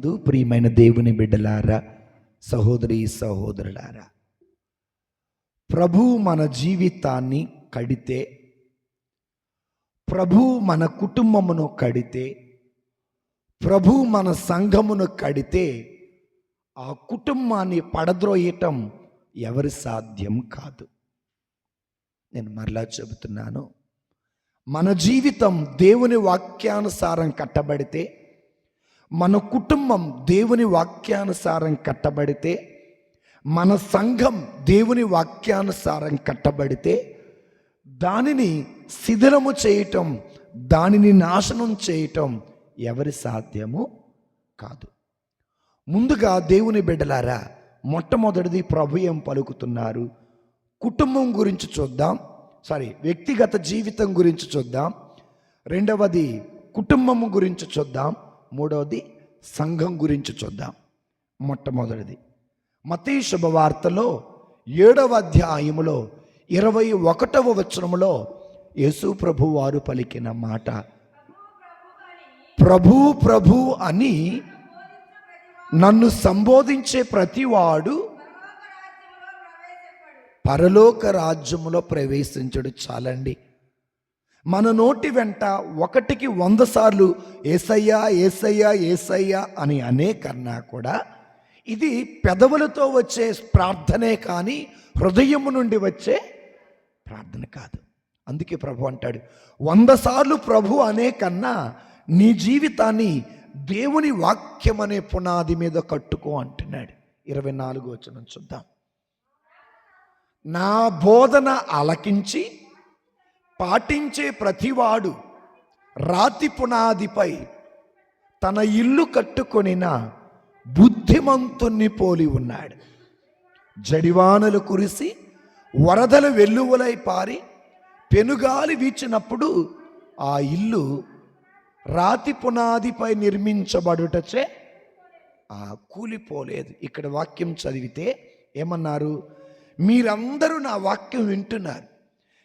నందు ప్రియమైన దేవుని బిడ్డలారా సహోదరి సహోదరులారా ప్రభు మన జీవితాన్ని కడితే ప్రభు మన కుటుంబమును కడితే ప్రభు మన సంఘమును కడితే ఆ కుటుంబాన్ని పడద్రోయటం ఎవరి సాధ్యం కాదు. నేను మరలా చెబుతున్నాను మన జీవితం దేవుని వాక్యానుసారం కట్టబడితే మన కుటుంబం దేవుని వాక్యానుసారం కట్టబడితే మన సంఘం దేవుని వాక్యానుసారం కట్టబడితే దానిని శిథిలము చేయటం దానిని నాశనం చేయటం ఎవరి సాధ్యము కాదు. ముందుగా దేవుని బిడ్డలారా మొట్టమొదటిది ప్రభు ఏం పలుకుతున్నారు? కుటుంబం గురించి చూద్దాం. సారీ వ్యక్తిగత జీవితం గురించి చూద్దాం. రెండవది కుటుంబము గురించి చూద్దాం. మూడవది సంఘం గురించి చూద్దాం. మొట్టమొదటిది. మతీ శుభవార్తలో ఏడవ అధ్యాయములో ఇరవై ఒకటవ వచనములో యేసు ప్రభు వారు పలికిన మాట. ప్రభు ప్రభు అని నన్ను సంబోధించే ప్రతివాడు పరలోక రాజ్యములో ప్రవేశించడు. చాలండి. మన నోటి వెంట ఒకటికి వంద సార్లు ఏసయ్యా ఏసయ్యా ఏసయ్యా అని అనే కన్నా కూడా ఇది పెదవులతో వచ్చే ప్రార్థనే కానీ హృదయము నుండి వచ్చే ప్రార్థన కాదు. అందుకే ప్రభు అంటాడు వంద సార్లు ప్రభు అనే కన్నా నీ జీవితాన్ని దేవుని వాక్యం అనే పునాది మీద కట్టుకో అంటున్నాడు. ఇరవై నాలుగు వచ్చిన చూద్దాం. నా బోధన అలకించి పాటించే ప్రతివాడు రాతి పునాదిపై తన ఇల్లు కట్టుకొనిన బుద్ధిమంతుణ్ణి పోలి ఉన్నాడు. జడివానలు కురిసి వరదలు వెల్లువలై పారి పెనుగాలి వీచినప్పుడు ఆ ఇల్లు రాతి పునాదిపై నిర్మించబడుటచే ఆ కూలిపోలేదు. ఇక్కడ వాక్యం చదివితే ఏమన్నారు? మీరందరూ నా వాక్యం వింటున్నారు.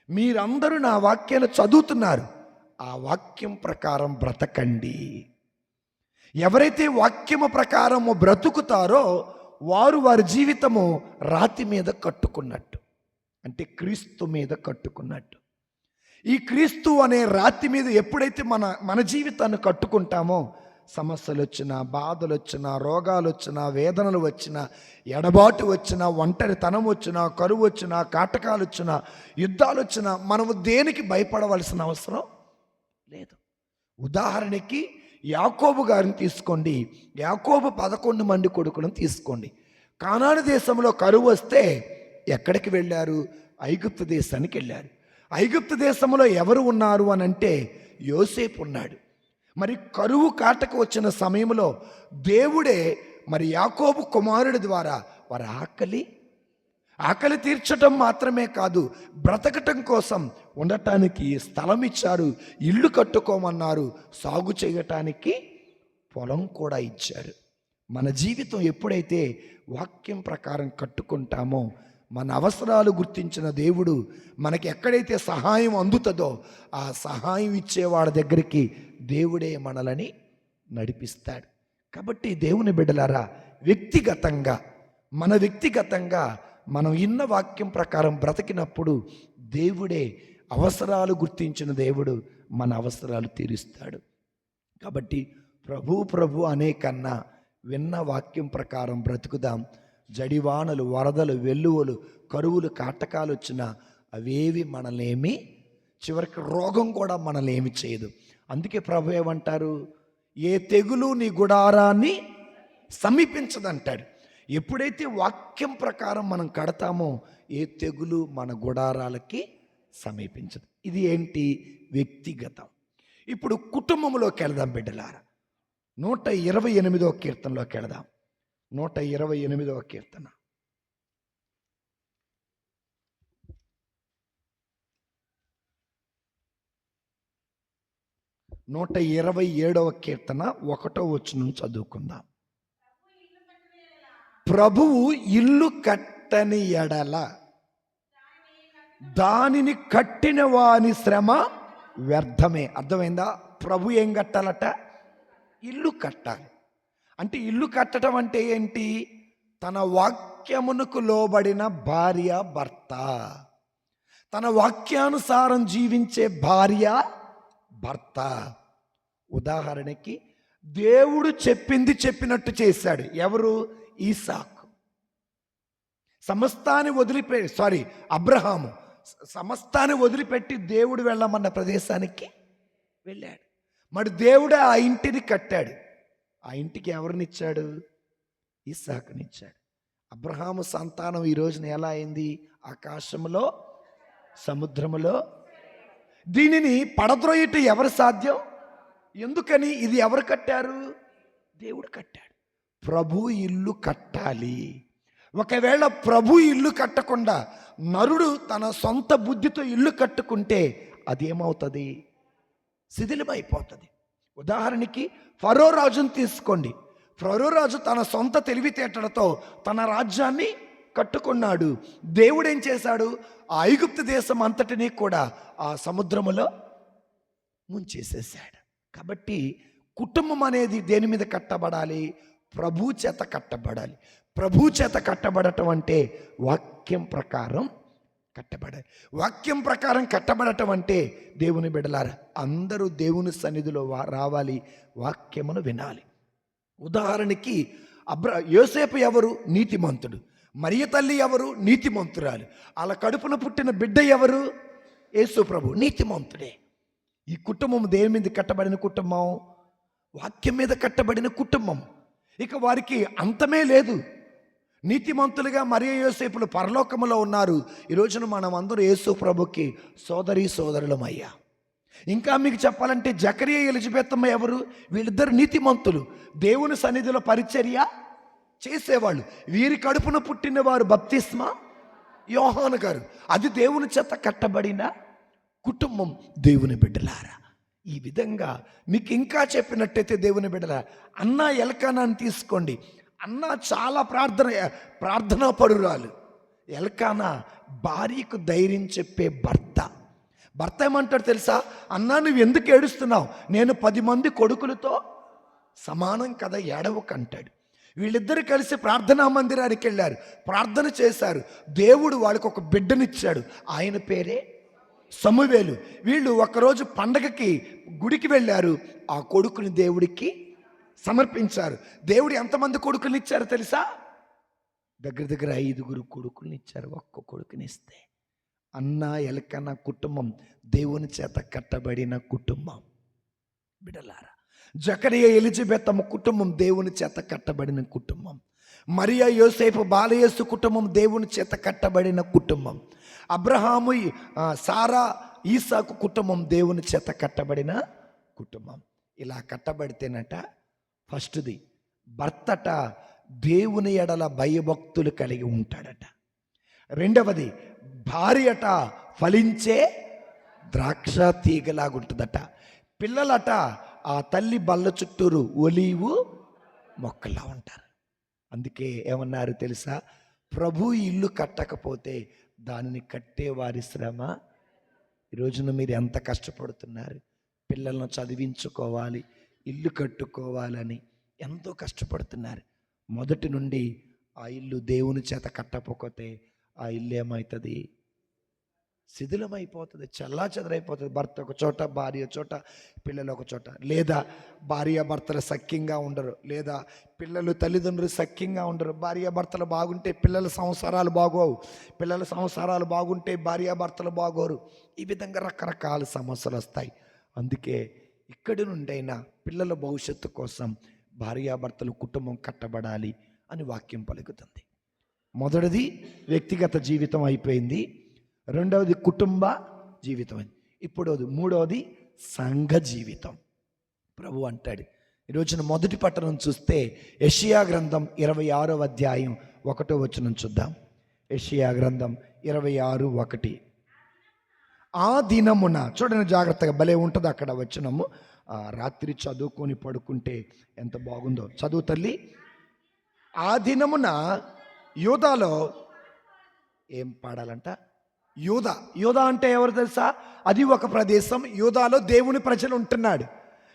మీరందరూ నా వాక్యాన్ని చదువుతున్నారు. ఆ వాక్యం ప్రకారం బ్రతకండి. ఎవరైతే వాక్యము ప్రకారము బ్రతుకుతారో వారు వారి జీవితము రాతి మీద కట్టుకున్నట్టు. అంటే క్రీస్తు మీద కట్టుకున్నట్టు. ఈ క్రీస్తు అనే రాతి మీద ఎప్పుడైతే మన మన జీవితాన్ని కట్టుకుంటామో సమస్యలు వచ్చినా బాధలు వచ్చినా రోగాలు వచ్చినా వేదనలు వచ్చినా ఎడబాటు వచ్చినా ఒంటరితనం వచ్చినా కరువు వచ్చినా కాటకాలు వచ్చినా యుద్ధాలు వచ్చినా మనము దేనికి భయపడవలసిన అవసరం లేదు. ఉదాహరణకి యాకోబు గారిని తీసుకోండి. యాకోబు పదకొండు మంది కొడుకులను తీసుకోండి. కానాడు దేశంలో కరువు వస్తే ఎక్కడికి వెళ్ళారు? ఐగుప్తు దేశానికి వెళ్ళారు ఐగుప్తు దేశంలో ఎవరు ఉన్నారు అని అంటే యోసేపు ఉన్నాడు మరి కరువు కాటకు వచ్చిన సమయంలో దేవుడే మరి యాకోబు కుమారుడి ద్వారా వారి ఆకలి ఆకలి తీర్చటం మాత్రమే కాదు బ్రతకటం కోసం ఉండటానికి స్థలం ఇచ్చారు ఇల్లు కట్టుకోమన్నారు సాగు చేయటానికి పొలం కూడా ఇచ్చారు. మన జీవితం ఎప్పుడైతే వాక్యం ప్రకారం కట్టుకుంటామో మన అవసరాలు గుర్తించిన దేవుడు మనకి ఎక్కడైతే సహాయం అందుతుందో ఆ సహాయం ఇచ్చేవాడి దగ్గరికి దేవుడే మనలని నడిపిస్తాడు. కాబట్టి దేవుని బిడ్డలారా వ్యక్తిగతంగా మన వ్యక్తిగతంగా మనం ఇన్న వాక్యం ప్రకారం బ్రతికినప్పుడు దేవుడే అవసరాలు గుర్తించిన దేవుడు మన అవసరాలు తీరుస్తాడు. కాబట్టి ప్రభు ప్రభు అనే కన్నా విన్న వాక్యం ప్రకారం బ్రతుకుదాం. జడివానలు వరదలు వెల్లువలు కరువులు కాటకాలు వచ్చినా అవేవి మనల్నేమి చివరికి రోగం కూడా మనల్ని చేయదు. అందుకే ప్రభు ఏమంటారు? ఏ తెగులు నీ గుడారాన్ని సమీపించదంటాడు. ఎప్పుడైతే వాక్యం ప్రకారం మనం కడతామో ఏ తెగులు మన గుడారాలకి సమీపించదు. ఇది ఏంటి? వ్యక్తిగతం. ఇప్పుడు కుటుంబంలోకి వెళదాం బిడ్డలారా. నూట ఇరవై ఎనిమిదో కీర్తనలోకి వెళదాం. నూట ఇరవై ఎనిమిదవ కీర్తన. నూట ఇరవై ఏడవ కీర్తన ఒకటో వచ్చిన చదువుకుందాం. ప్రభువు ఇల్లు కట్టని ఎడల దానిని కట్టిన వాని శ్రమ వ్యర్థమే. అర్థమైందా? ప్రభు ఏం కట్టాలట? ఇల్లు కట్టాలి. అంటే ఇల్లు కట్టడం అంటే ఏంటి? తన వాక్యమునకు లోబడిన భార్య భర్త. తన వాక్యానుసారం జీవించే భార్య భర్త. ఉదాహరణకి దేవుడు చెప్పింది చెప్పినట్టు చేశాడు. ఎవరు? ఈసాక్. సమస్తాన్ని వదిలిపె సారీ అబ్రహాము. సమస్తాన్ని వదిలిపెట్టి దేవుడు వెళ్ళమన్న ప్రదేశానికి వెళ్ళాడు. మరి దేవుడు ఆ ఇంటిని కట్టాడు. ఆ ఇంటికి ఎవరినిచ్చాడు? ఇస్సాకునిచ్చాడు. అబ్రహాము సంతానం ఈ రోజున ఎలా అయింది? ఆకాశములో సముద్రములో? దీనిని పడద్రోయట ఎవరు సాధ్యం? ఎందుకని ఇది ఎవరు కట్టారు? దేవుడు కట్టాడు. ప్రభు ఇల్లు కట్టాలి. ఒకవేళ ప్రభు ఇల్లు కట్టకుండా నరుడు తన సొంత బుద్ధితో ఇల్లు కట్టుకుంటే అదేమవుతుంది? శిథిలమైపోతుంది. ఉదాహరణకి ఫరో రాజును తీసుకోండి. ఫరో రాజు తన సొంత తెలివితేటలతో తన రాజ్యాన్ని కట్టుకున్నాడు. దేవుడు ఏం చేశాడు? ఆ ఐగుప్తు దేశం అంతటినీ కూడా ఆ సముద్రములో ముంచేసేసాడు. కాబట్టి కుటుంబం అనేది దేని మీద కట్టబడాలి? ప్రభు చేత కట్టబడాలి. ప్రభు చేత కట్టబడటం అంటే వాక్యం ప్రకారం కట్టబడ వాక్యం ప్రకారం కట్టబడటం అంటే దేవుని బిడలారా అందరూ దేవుని సన్నిధిలో రావాలి వాక్యమును వినాలి. ఉదాహరణకి అబ్ర యోసేపు ఎవరు? నీతిమంతుడు. మరియ తల్లి ఎవరు? నీతిమంతురాలు. వాళ్ళ కడుపున పుట్టిన బిడ్డ ఎవరు? యేసు ప్రభు నీతిమంతుడే. ఈ కుటుంబం దేని మీద కట్టబడిన కుటుంబం? వాక్యం మీద కట్టబడిన కుటుంబం. ఇక వారికి అంతమే లేదు. నీతిమంతులుగా మరియ యోసేపులు పరలోకములో ఉన్నారు. ఈ రోజున మనం అందరూ యేసు ప్రభుకి సోదరి సోదరులమయ్యా. ఇంకా మీకు చెప్పాలంటే జకరియా ఎలిజబెత్తమ్మ ఎవరు? వీళ్ళిద్దరు నీతిమంతులు. దేవుని సన్నిధిలో పరిచర్య చేసేవాళ్ళు. వీరి కడుపున పుట్టిన వారు బప్తిస్మ యోహాను గారు. అది దేవుని చేత కట్టబడిన కుటుంబం దేవుని బిడ్డలారా. ఈ విధంగా మీకు ఇంకా చెప్పినట్టయితే దేవుని బిడ్డల అన్న ఎలకానాన్ని తీసుకోండి. అన్న చాలా ప్రార్థన ప్రార్థనా పరురాలు. ఎలకానా భార్యకు ధైర్యం చెప్పే భర్త. భర్త ఏమంటాడు తెలుసా? అన్నా నువ్వు ఎందుకు ఏడుస్తున్నావు? నేను పది మంది కొడుకులతో సమానం కదా ఏడవకంటాడు. వీళ్ళిద్దరు కలిసి ప్రార్థనా మందిరానికి వెళ్ళారు. ప్రార్థన చేశారు. దేవుడు వాళ్ళకి ఒక బిడ్డనిచ్చాడు. ఆయన పేరే సమువేలు. వీళ్ళు ఒకరోజు పండగకి గుడికి వెళ్ళారు. ఆ కొడుకుని దేవుడికి సమర్పించారు. దేవుడు ఎంతమంది కొడుకులు ఇచ్చారు తెలుసా? దగ్గర దగ్గర ఐదుగురు కొడుకుని ఇచ్చారు. ఒక్క కొడుకునిస్తే అన్న ఎలకన్న కుటుంబం దేవుని చేత కట్టబడిన కుటుంబం. బిడలారా జకరియా ఎలిజబెత్తమ్మ కుటుంబం దేవుని చేత కట్టబడిన కుటుంబం. మరియా యోసేపు బాలయేసు కుటుంబం దేవుని చేత కట్టబడిన కుటుంబం. అబ్రహాము సారా ఈసాకు కుటుంబం దేవుని చేత కట్టబడిన కుటుంబం. ఇలా కట్టబడితేనట ఫస్ట్ది భర్తట దేవుని ఎడల భయభక్తులు కలిగి ఉంటాడట. రెండవది భార్యట ఫలించే ద్రాక్ష తీగలాగుంటుందట. పిల్లలట ఆ తల్లి బల్ల చుట్టూరు ఒలీవు మొక్కలా ఉంటారు. అందుకే ఏమన్నారు తెలుసా? ప్రభు ఇల్లు కట్టకపోతే దానిని కట్టే వారి శ్రమ ఈ రోజున మీరు ఎంత కష్టపడుతున్నారు? పిల్లలను చదివించుకోవాలి ఇల్లు కట్టుకోవాలని ఎంతో కష్టపడుతున్నారు. మొదటి నుండి ఆ ఇల్లు దేవుని చేత కట్టకపోతే ఆ ఇల్లు ఏమవుతుంది శిథిలమైపోతుంది చల్లా చెదరైపోతుంది భర్త ఒక చోట భార్య చోట పిల్లలు ఒక చోట. లేదా భార్య భర్తలు సఖ్యంగా ఉండరు లేదా పిల్లలు తల్లిదండ్రులు సఖ్యంగా ఉండరు. భార్య భర్తలు బాగుంటే పిల్లల సంసారాలు బాగోవు పిల్లల సంసారాలు బాగుంటే భార్య భర్తలు బాగోరు. ఈ విధంగా రకరకాల సమస్యలు వస్తాయి. అందుకే ఇక్కడి నుండైనా పిల్లల భవిష్యత్తు కోసం భార్యాభర్తలు కుటుంబం కట్టబడాలి అని వాక్యం పలుకుతుంది. మొదటిది వ్యక్తిగత జీవితం అయిపోయింది. రెండవది కుటుంబ జీవితం అయింది. ఇప్పుడోది మూడవది సంఘ జీవితం. ప్రభు అంటాడు. ఈ రోజున మొదటి పట్టణం చూస్తే యషియా గ్రంథం ఇరవై ఆరో అధ్యాయం ఒకటో వచనం చూద్దాం. యషియా గ్రంథం ఇరవై ఆరు ఒకటి. ఆ దినమున చూడండి జాగ్రత్తగా భలే ఉంటుంది అక్కడ వచ్చినము రాత్రి చదువుకొని పడుకుంటే ఎంత బాగుందో. చదువు తల్లి ఆ దినమున యూదాలో ఏం పాడాలంట? యూదా. యూదా అంటే ఎవరు తెలుసా? అది ఒక ప్రదేశం. యూదాలో దేవుని ప్రజలు ఉంటున్నాడు.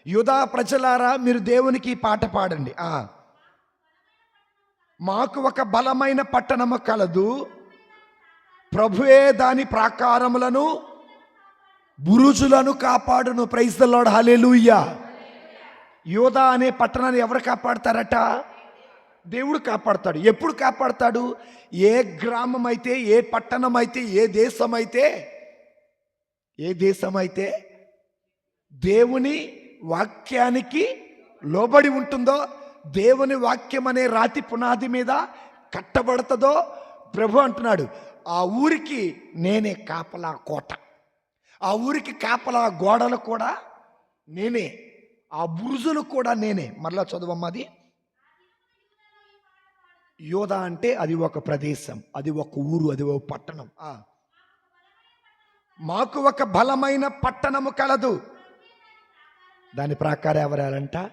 యూదా ప్రజలారా మీరు దేవునికి పాట పాడండి. మాకు ఒక బలమైన పట్టణము కలదు. ప్రభువే దాని ప్రాకారములను బురుజులను కాపాడును. ప్రైజ్ ద యోధా అనే పట్టణాన్ని ఎవరు కాపాడతారట? దేవుడు కాపాడతాడు. ఎప్పుడు కాపాడతాడు? ఏ గ్రామం అయితే ఏ పట్టణం అయితే ఏ దేశం అయితే ఏ దేశం అయితే దేవుని వాక్యానికి లోబడి ఉంటుందో దేవుని వాక్యం అనే రాతి పునాది మీద కట్టబడుతుందో ప్రభు అంటున్నాడు. ఆ ఊరికి నేనే కాపలా కోట. ఆ ఊరికి కాపలా గోడలు కూడా నేనే ఆ బురుజులు కూడా నేనే. మరలా చదవమ్మది యోధ అంటే అది ఒక ప్రదేశం అది ఒక ఊరు అది ఒక పట్టణం. మాకు ఒక బలమైన పట్టణము కలదు. దాని ప్రాకారం ఎవరాలంట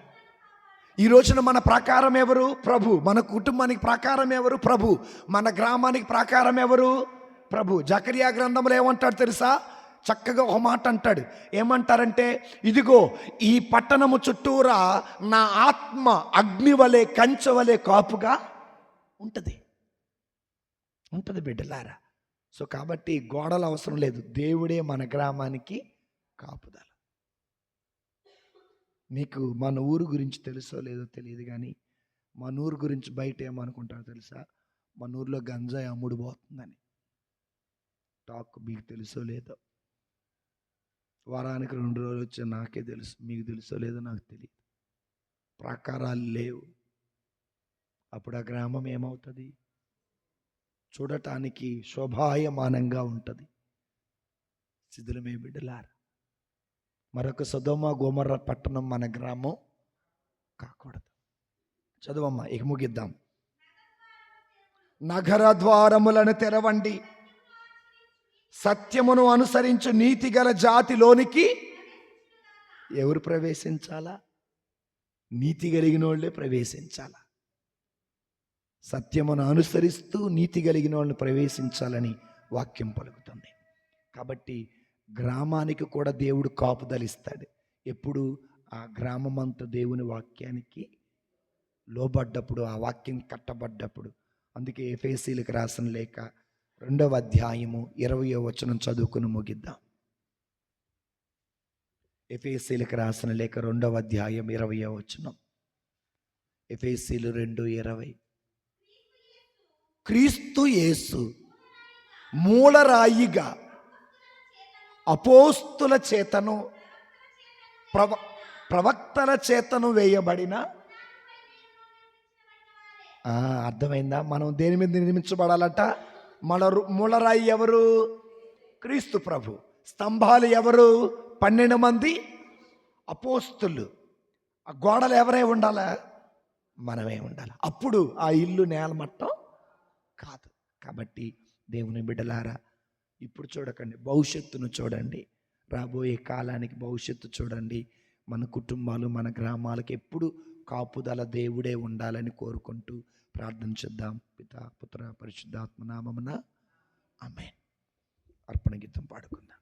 ఈ రోజున మన ప్రాకారం ఎవరు? ప్రభు. మన కుటుంబానికి ప్రాకారం ఎవరు? ప్రభు. మన గ్రామానికి ప్రాకారం ఎవరు? ప్రభు. జకరియా గ్రంథంలో ఏమంటాడు తెలుసా? చక్కగా ఒక మాట అంటాడు. ఏమంటారంటే ఇదిగో ఈ పట్టణము చుట్టూరా నా ఆత్మ అగ్ని వలె కంచె వలె కాపుగా ఉంటుంది. ఉంటుంది బిడ్డలారా. సో కాబట్టి గోడలు అవసరం లేదు. దేవుడే మన గ్రామానికి కాపుదల. మీకు మన ఊరు గురించి తెలుసో లేదో తెలియదు కానీ మన ఊరు గురించి బయట ఏమనుకుంటారో తెలుసా? మన ఊర్లో గంజాయి అమ్ముడు పోతుందని. టాక్ మీకు తెలుసో లేదో. వారానికి రెండు రోజులు వచ్చే నాకే తెలుసు. మీకు తెలుసో లేదో నాకు తెలియదు. ప్రాకారాలు లేవు. అప్పుడు ఆ గ్రామం ఏమవుతుంది? చూడటానికి శోభాయమానంగా ఉంటుంది. శిథిలమే బిడ్డలారా. మరొక సదోమ గోమర్ర పట్టణం మన గ్రామం కాకూడదు. చదవమ్మా ఇక ముగిద్దాం. నగర ద్వారములను తెరవండి. సత్యమును అనుసరించు నీతి గల జాతిలోనికి ఎవరు ప్రవేశించాలా? నీతి కలిగిన వాళ్ళే ప్రవేశించాలా? సత్యమును అనుసరిస్తూ నీతి కలిగిన వాళ్ళని ప్రవేశించాలని వాక్యం పలుకుతుంది. కాబట్టి గ్రామానికి కూడా దేవుడు కాపుదలిస్తాడు ఎప్పుడు? ఆ గ్రామమంతా దేవుని వాక్యానికి లోబడ్డప్పుడు ఆ వాక్యం కట్టబడ్డప్పుడు. అందుకే ఎఫేసీలకు రాసిన లేక రెండవ అధ్యాయము ఇరవయో వచనం చదువుకుని ముగిద్దాం. ఎఫ్ఏసీలకు రాసిన లేక రెండవ అధ్యాయం ఇరవయో వచనం. ఎఫ్ఏసీలు రెండు ఇరవై. క్రీస్తు యేసు మూలరాయిగా అపోస్తుల చేతను ప్రవ ప్రవక్తల చేతను వేయబడిన అర్థమైందా? మనం దేని మీద నిర్మించబడాలట? మలరు ములరాయి మూలరాయి ఎవరు? క్రీస్తు ప్రభు. స్తంభాలు ఎవరు? పన్నెండు మంది అపోస్తులు. ఆ గోడలు ఎవరే ఉండాలా? మనమే ఉండాలి. అప్పుడు ఆ ఇల్లు నేలమట్టం కాదు. కాబట్టి దేవుని బిడ్డలారా ఇప్పుడు చూడకండి. భవిష్యత్తును చూడండి. రాబోయే కాలానికి భవిష్యత్తు చూడండి. మన కుటుంబాలు మన గ్రామాలకు ఎప్పుడు కాపుదల దేవుడే ఉండాలని కోరుకుంటూ ప్రార్థన చేద్దాం. పిత పుత్ర పరిశుద్ధాత్మ నామమున ఆమె అర్పణ గీతం పాడుకుందాం.